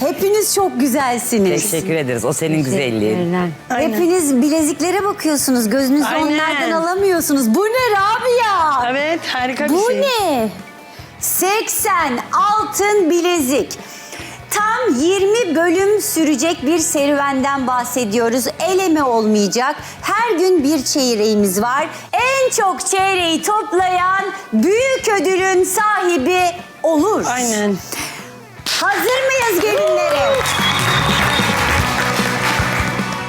Hepiniz çok güzelsiniz. Teşekkür ederiz. O senin güzelliğin. Aynen. Hepiniz bileziklere bakıyorsunuz. Gözünüzü Aynen. onlardan alamıyorsunuz. Bu ne Rabia? Evet harika bir Bu şey. ne? 80 altın bilezik. Tam 20 bölüm sürecek bir serüvenden bahsediyoruz. Eleme olmayacak. Her gün bir çeyreğimiz var. En çok çeyreği toplayan büyük ödülün sahibi olur. Aynen. Hazır mıyız gelinlerim?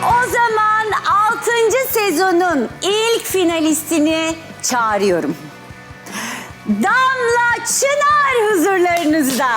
O zaman 6. sezonun ilk finalistini çağırıyorum. Damla Çınar huzurlarınızda.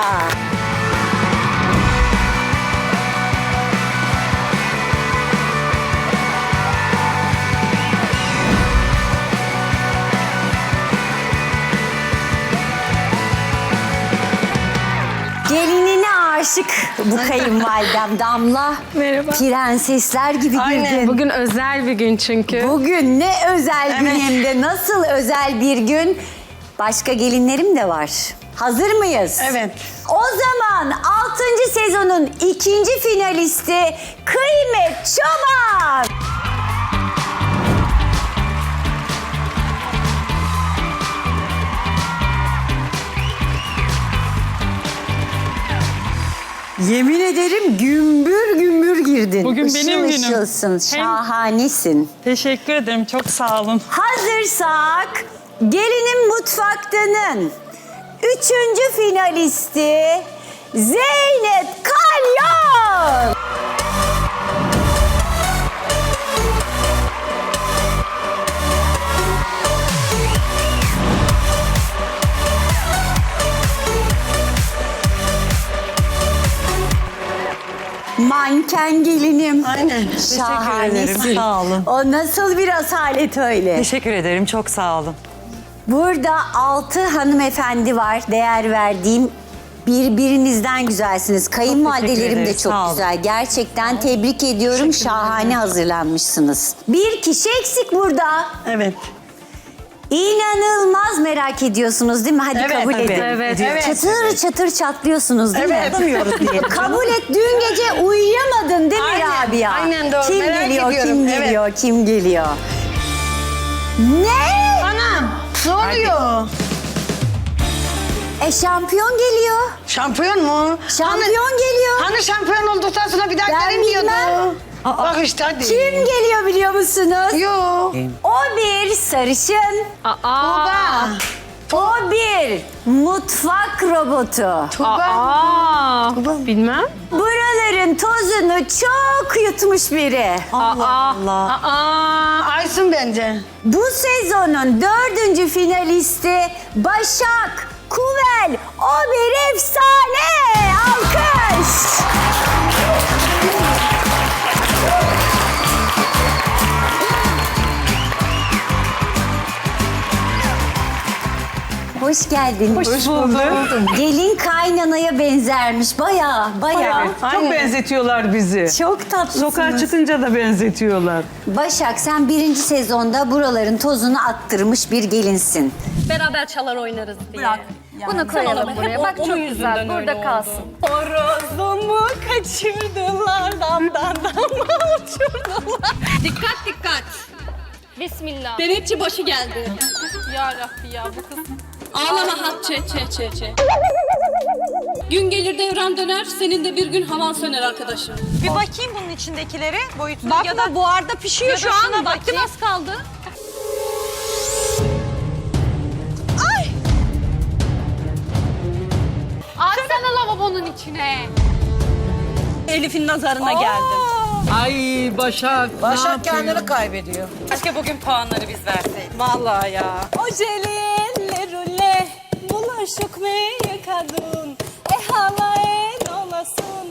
Aşık bu kayınvalidem Damla. Merhaba. Prensesler gibi Aynen, girdin. Bugün özel bir gün çünkü. Bugün ne özel gün Evet. hem de nasıl özel bir gün. Başka gelinlerim de var. Hazır mıyız? Evet. O zaman 6. sezonun ikinci finalisti Kıymet Çoban. Yemin ederim gümbür gümbür girdin. Bugün Işıl benim günüm. ışılsın, şahanesin. Teşekkür ederim. Çok sağ olun. Hazırsak gelinin mutfaktanın üçüncü finalisti Zeynep Kalyon. Manken gelinim. Aynen. Şahanesin. Sağ olun. O nasıl bir asalet öyle? Teşekkür ederim. Çok sağ olun. Burada altı hanımefendi var değer verdiğim. Birbirinizden güzelsiniz. Kayınvalidelerim de ederiz, çok sağ olun. güzel. Gerçekten tebrik ediyorum. Şahane hazırlanmışsınız. Bir kişi eksik burada. Evet. İnanılmaz merak ediyorsunuz değil mi? Hadi Evet, kabul tabii. edin. Evet. Evet. Çatır çatır çatlıyorsunuz değil Evet. mi? kabul et. Dün gece uyuyamadın değil mi Aynen, Rabia? aynen doğru. Kim Merak geliyor, kim ediyorum, evet. geliyor, kim geliyor? Ne? Anam ne oluyor? E şampiyon geliyor. Şampiyon mu? Şampiyon geliyor. Hani şampiyon olduktan sonra bir daha Ben gelin diyordu. Bilmem. Bak işte hadi. Kim geliyor biliyor musunuz? Yo. O bir sarışın, Aa. o bir mutfak robotu. Tuba. Aa. Bilmem. Buraların tozunu çok yutmuş biri. Allah Allah. Aa. Aysun bence. Bu sezonun dördüncü finalisti Başak Kuvel. O bir efsane. Hoş geldin. Hoş bulduk. Gelin kaynanaya benzermiş. Baya baya. Çok Aynen. benzetiyorlar bizi. Çok tatlısınız. Sokağa çıkınca da benzetiyorlar. Başak sen birinci sezonda buraların tozunu attırmış bir gelinsin. Beraber çalar oynarız diye. Bunu koyalım buraya. Bak çok güzel. Burada kalsın. Horozumu kaçırdılar damdan damdan uçurdular. Dikkat dikkat. Bismillah. Denetçi başı geldi. ya Rabbi ya bu kız. Ağlama hat çe çe çe çe. Gün gelir devran döner, senin de bir gün havan söner arkadaşım. Bir bakayım bunun içindekileri boyutunu Bakma ya da buharda pişiyor ya şu an. Vaktim az kaldı. Ay! Atsana lavabonun içine. Elif'in nazarına geldim. Ay Başak. Başak kendini kaybediyor. Keşke bugün puanları biz verseydik. Vallahi ya. Ojeli ellerule bulaşık mı yıkadın? E halayen olasın.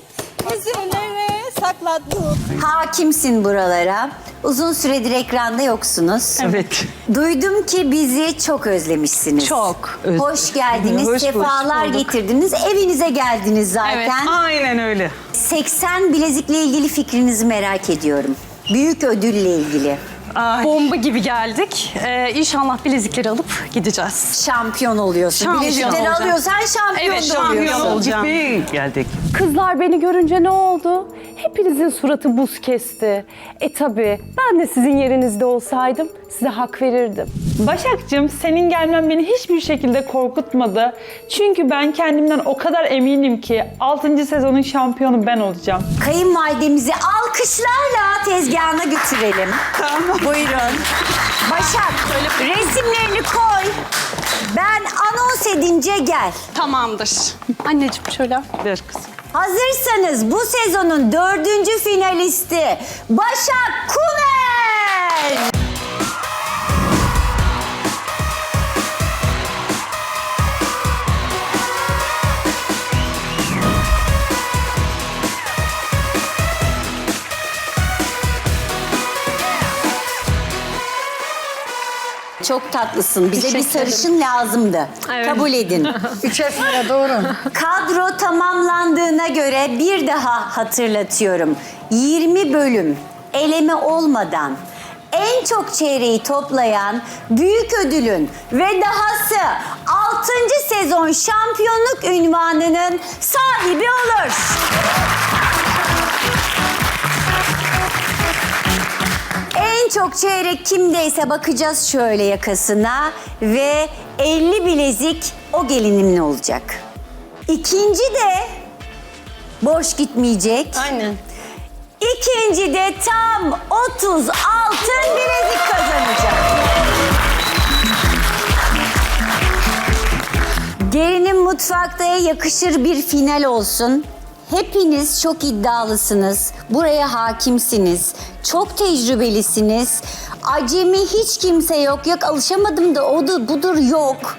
Yüzüne sakladım. Hakimsin buralara. Uzun süredir ekranda yoksunuz. Evet. Duydum ki bizi çok özlemişsiniz. Çok öz- Hoş geldiniz, Hoş sefalar bulduk. getirdiniz. Evinize geldiniz zaten. Aynen öyle. 80 bilezikle ilgili fikrinizi merak ediyorum. Büyük ödülle ilgili. Ay. Bomba gibi geldik. Ee, inşallah bilezikleri alıp gideceğiz. Şampiyon oluyorsun. Şampiyon Bilezikleri olacağım. alıyorsan şampiyon Evet, da şampiyon oluyorsun. olacağım. Gitmeye geldik. Kızlar beni görünce ne oldu? Hepinizin suratı buz kesti. E tabi ben de sizin yerinizde olsaydım size hak verirdim. Başakcığım senin gelmen beni hiçbir şekilde korkutmadı. Çünkü ben kendimden o kadar eminim ki 6. sezonun şampiyonu ben olacağım. Kayınvalidemizi alkışlarla tezgahına götürelim. Tamam. Buyurun. Başak resimlerini koy. Ben anons edince gel. Tamamdır. Anneciğim şöyle. Ver kızım. Hazırsanız bu sezonun dördüncü finalisti Başak Kumer. Çok tatlısın. Bize bir sarışın lazımdı. Kabul edin. İçerisinde doğru. Kadro tamamlandığına göre bir daha hatırlatıyorum. 20 bölüm eleme olmadan en çok çeyreği toplayan büyük ödülün ve dahası 6. sezon şampiyonluk ünvanının sahibi olur. En çok çeyrek kimdeyse bakacağız şöyle yakasına ve 50 bilezik o gelinimin olacak. İkinci de boş gitmeyecek. Aynen. İkinci de tam 30 altın bilezik kazanacak. Gelinin mutfaktaya yakışır bir final olsun. Hepiniz çok iddialısınız. Buraya hakimsiniz. Çok tecrübelisiniz. Acemi hiç kimse yok. Yok alışamadım da odur budur yok.